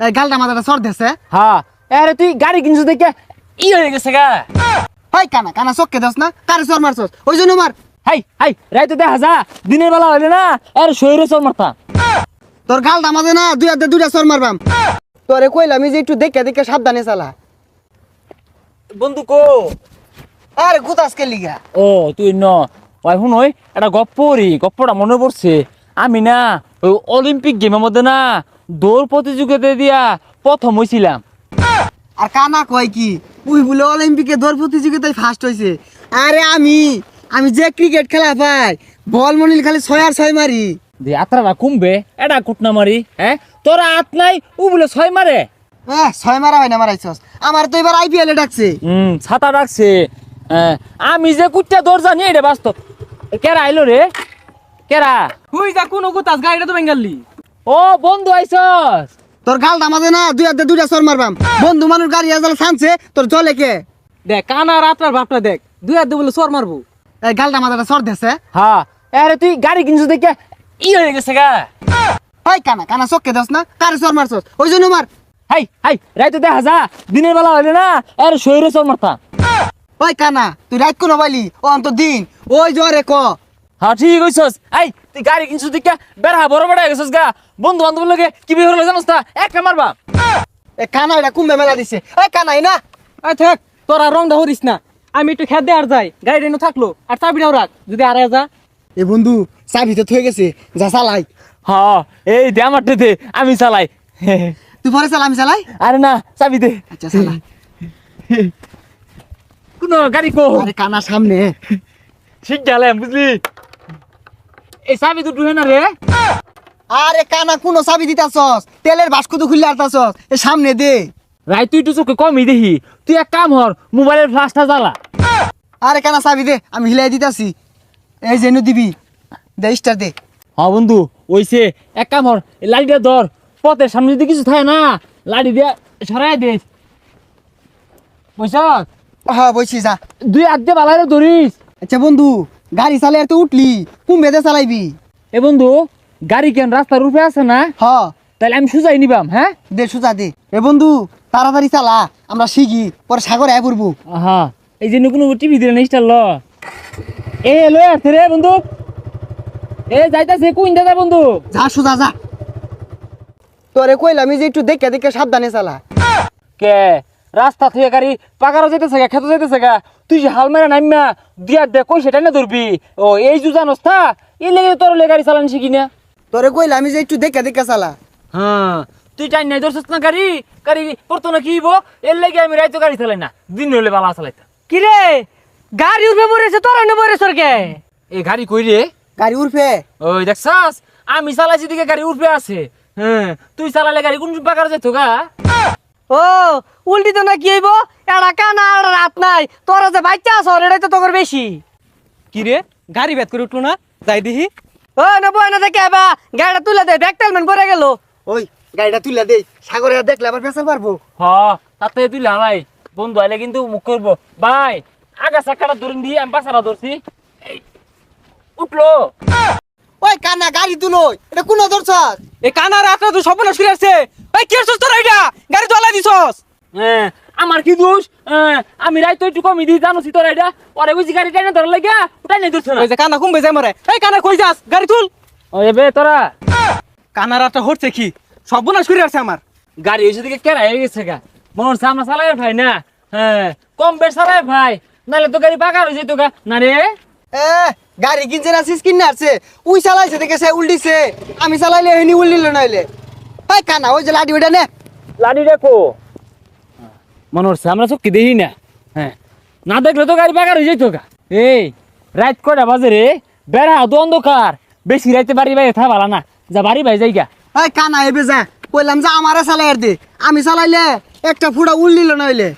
এই গালটা মাথাটা সর দেছে। হ্যাঁ। আরে তুই গাড়ি কিনছিস দেখে? ই হয়ে গেছে গা। হাই কানা কানা চক্কে দাস না। কারে সর মারছস? ওই জন্য মার। হাই হাই রাইতে দেখা যা। দিনের বেলা হইলে না আরে শরীরে চল মারতাম। তোর গালটা মাঝে না দুই হাতে দুইটা সর মারবাম। তোরে কইলাম এই যে একটু দেখে দেখে সাবধানে চালা। বন্ধু কো? আরে গুতাস কে লিগা? ও তুই ন। ওই শুন ওই একটা গপ্পরি গপ্পটা মনে পড়ছে। আমি না ওই অলিম্পিক গেমের মধ্যে না দৌড় প্রতিযোগিতা দিয়া প্রথম হয়েছিলাম আর কানা কয় কি? উই বলে অলিম্পিকে দৌড় প্রতিযোগিতায় ফার্স্ট হয়েছে আরে আমি আমি যে ক্রিকেট খেলা পাই বল মনিল খালি ছয় আর ছয় মারি। যে আত্রাটা কমবে এটা কুটনা মারি হ্যাঁ? তোরা আত নাই ও বলে ছয় মারে। হ্যাঁ ছয় মারা হয় না মারাইছস। আমার তো এবার আইপিএল এ ডাকছে। হুম ছাতা ডাকছে। হ্যাঁ, আমি যে কুটটা দৌড় জানি এটা বাস্তব। কেরা আইলো রে? কেরা? হুই যা কোন গুতাস গাড়িটা তো বেঙ্গালি ও বন্ধু আইসস তোর গালটা মাঝে না দুই হাতে দুইটা সর মারবাম। বন্ধু মানুষ গাড়ি আজাল ছানছে তোর জলে কে? দেখ কানা রাতটার ভাবটা দেখ দুই হাত বলে সর মারবো। এই গালটা মাথাটা সর দেছে। হ্যাঁ আরে তুই গাড়ি কিনছিস দেখে ই হয়ে গেছে গা। হাই কানা কানা চক্কে দাস না কারে সর মারছস? ওই জন্য মার। হাই হাই রাইতে দেখা যা দিনের বেলা হইলে না আরে শরীরে চল মারতাম। ওই কানা তুই রাত কোনো বাইলি ও অন্ত দিন ওই জরে ক? হ্যাঁ ঠিক হইছস এই তুই গাড়ি কিনছিস দেখে বেড়া বড় বড় গেছিস গা। বন্ধু বান্ধব লগে কি বিয়ে হলো জানোস তা? একটা মারবা এ কানা এটা কুম্ভে মেলা দিছে। ওই কানাই না। আই থাক তোরা রং দা হরিস না। আমি একটু খেতে আর যাই। গাড়ি রেনু থাকল আর চাবিটাও রাখ যদি আর যা। এ বন্ধু চাবি তো থয়ে গেছে যা চালাই। হ্যাঁ এই দে আমারটা দে আমি চালাই। তুই পরে চালা আমি চালাই? আরে না চাবি দে। আচ্ছা চালা। কোন গাড়ি কো। আরে কানা সামনে। ঠিক গেলাম বুঝলি? এই চাবি তো ঢুকে না রে। আরে কানা কোনো চাবি দিতাছস? তেলের বাস্কু তো খুললে আরতাছস এ সামনে দে। রাই তুই তো চোখে কমই দেখি। তুই এক কাম হর মোবাইলের ফ্লাশটা জ্বালা। আরে কানা চাবি দে আমি হিলাই দিতাছি। এই যেনু দিবি। দে স্টার দে। হ্যাঁ বন্ধু ওইসে এক কাম হর এই লাড়িটা ধর। পথের সামনে যদি কিছু থাকে না লাড়ি দিয়ে সরাই দে। বুঝছ হ্যাঁ বইছি যা। দুই হাত দিয়ে বালাইরে ধরিস। আচ্ছা বন্ধু গাড়ি আর তো উঠলি কুম্ভে দে চালাইবি। এ বন্ধু গাড়ি কেন রাস্তার রূপে আছে না? হ। তাহলে আমি সুজাই নিবাম হ্যাঁ? দে সুজা দে। এ বন্ধু তাড়াতাড়ি চালা আমরা শিখি পরে সাগরে আয় পড়ব। হ্যাঁ এই যে কোনো টিভি দিলে নিষ্টার ল। এ লই আসছে রে বন্ধু। এ যাইতাছে কুইন দাদা বন্ধু। যা সুজা যা। তোরে কইলাম যে একটু দেখে দেখে সাবধানে চালা। কে? রাস্তা থেকে গাড়ি পাকারও যাইতেছে গা খেতে যাইতেছে গা। তুই যে হাল মেরে নামিয়া দিয়া দে কই সেটা না ধরবি? ও এই জু জানোস তা এই লেগে তোর লে গাড়ি চালান শিখি না। তোরে কইলাম আমি যে একটু দেখে দেখে চালা। হ্যাঁ তুই টাইম নাই ধরছিস না গাড়ি? গাড়ি পড়তো না কি হইব? এর লেগে আমি রাইতো গাড়ি চালাই না। দিন হইলে বালা চালাইতা কি রে? গাড়ি উঠবে পড়েছে তোর এনে পড়েছ কে? এই গাড়ি কই রে? গাড়ি উঠবে ওই দেখছাস? আমি চালাইছি দিকে গাড়ি উঠবে আছে। হ্যাঁ তুই চালালে গাড়ি কোন পাকার যেত গা? ও উল্টি তো না কি হইব? এটা কানা আর রাত নাই। তোরা যে বাচ্চা আছো এটাই তো তোর বেশি। কি রে? গাড়ি বেত করে উঠল না? যাই দিহি ও না বই না দেখে আবা। গাড়িটা তুলে দে ব্যাগ তেলমেন পরে গেল। ওই গাড়িটা তুলে দে। সাগরে দেখলে আবার পেশা পারব। হ তাতে তুই লালাই বন্ধু আইলে কিন্তু মুখ করব। ভাই আগা চাকাটা ধরুন দিয়ে আমি পাশাটা ধরছি। এই, উঠল। ওই কানা গাড়ি তুলো। এটা কোন ধরছ এ কানা রাত তুই স্বপ্ন শুয়ে আছে এই কি করছস তোরা এটা গাড়ি চালাই দিছস। হ্যাঁ আমার কি দোষ? হ্যাঁ, আমি রাইতো একটু কমি দিই জানোছি তোর এটা পরে বুঝি গাড়ি টাইনে ধর লাগে ওটাই নাই ধরছে না। ওই যে কানা কুমবে যায় মরে? এই কানা কই যাস? গাড়ি তুল। ও এবে তোরা। কানা রাতটা হচ্ছে কি? সর্বনাশ করে আছে আমার। গাড়ি এসে দিকে কেরা হয়ে গেছে গা। মনে আমরা চালাই ভাই না? হ্যাঁ কম বেশ চালাই ভাই। নাহলে তো গাড়ি পাকা হয়ে যেত গা। না রে? এ গাড়ি কিনছে না সিস কিনে আসছে উই চালাইছে দেখে সে উল্টিছে। আমি চালাইলে হেনি উল্লিল নাইলে। ওই কানা ওই যে লাডি ওটা নে। লাডি দেখো। মনে হচ্ছে আমরা চোখকে দেখি না। হ্যাঁ। না দেখলে তো গাড়ি পাকা হয়ে যেত গা। এই রাত কয়টা বাজে রে? বেড়া তো অন্ধকার। বেশি রাইতে বাড়ি বাইরে থা ভালো না। যা বাড়ি ভাই যাই গা। ওই কানা এবে যা। কইলাম যে আমারে চালাই আর দে। আমি চালাইলে একটা ফুটা উল্লিল নাইলে।